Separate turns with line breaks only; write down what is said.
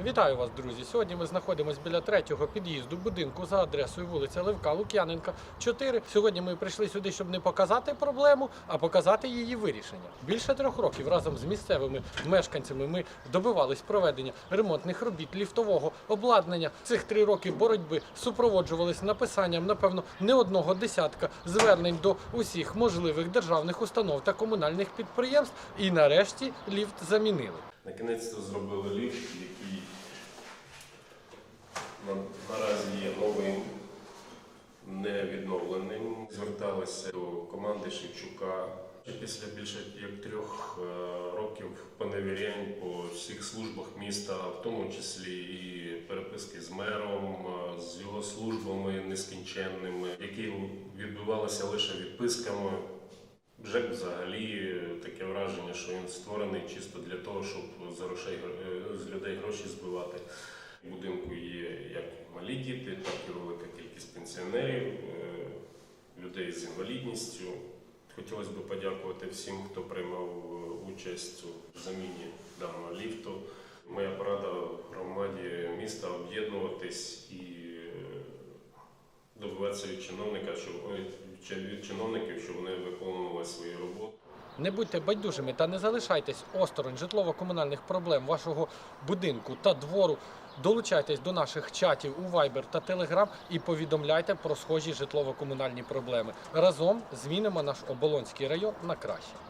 Вітаю вас, друзі! Сьогодні ми знаходимося біля третього під'їзду будинку за адресою вулиця Левка Лук'яненка, 4. Сьогодні ми прийшли сюди, щоб не показати проблему, а показати її вирішення. Більше трьох років разом з місцевими мешканцями ми добивались проведення ремонтних робіт ліфтового обладнання. Цих три роки боротьби супроводжувались написанням, напевно, не одного десятка звернень до усіх можливих державних установ та комунальних підприємств. І нарешті ліфт замінили.
Накінець-то зробили ліфт, який на- наразі є новим, не відновленим. Зверталися до команди Шевчука. Після більше як трьох е, років поневірянь по всіх службах міста, в тому числі і переписки з мером, е, з його службами нескінченними, які відбувалися лише відписками. ЖЕК взагалі е, таке враження, що він створений чисто для того, щоб з, грошей, з людей гроші збивати. В будинку є як малі діти, так і велика кількість пенсіонерів, з інвалідністю. Хотілося б подякувати всім, хто приймав е, участь у заміні даного ліфту. Моя порада громаді міста об'єднуватись і е, добиватися від чиновника, щоб від чиновників, щоб вони виконували свою роботу.
Не будьте байдужими та не залишайтесь осторонь житлово-комунальних проблем вашого будинку та двору. Долучайтесь до наших чатів у Viber та Telegram і повідомляйте про схожі житлово-комунальні проблеми. Разом змінимо наш оболонський район на краще.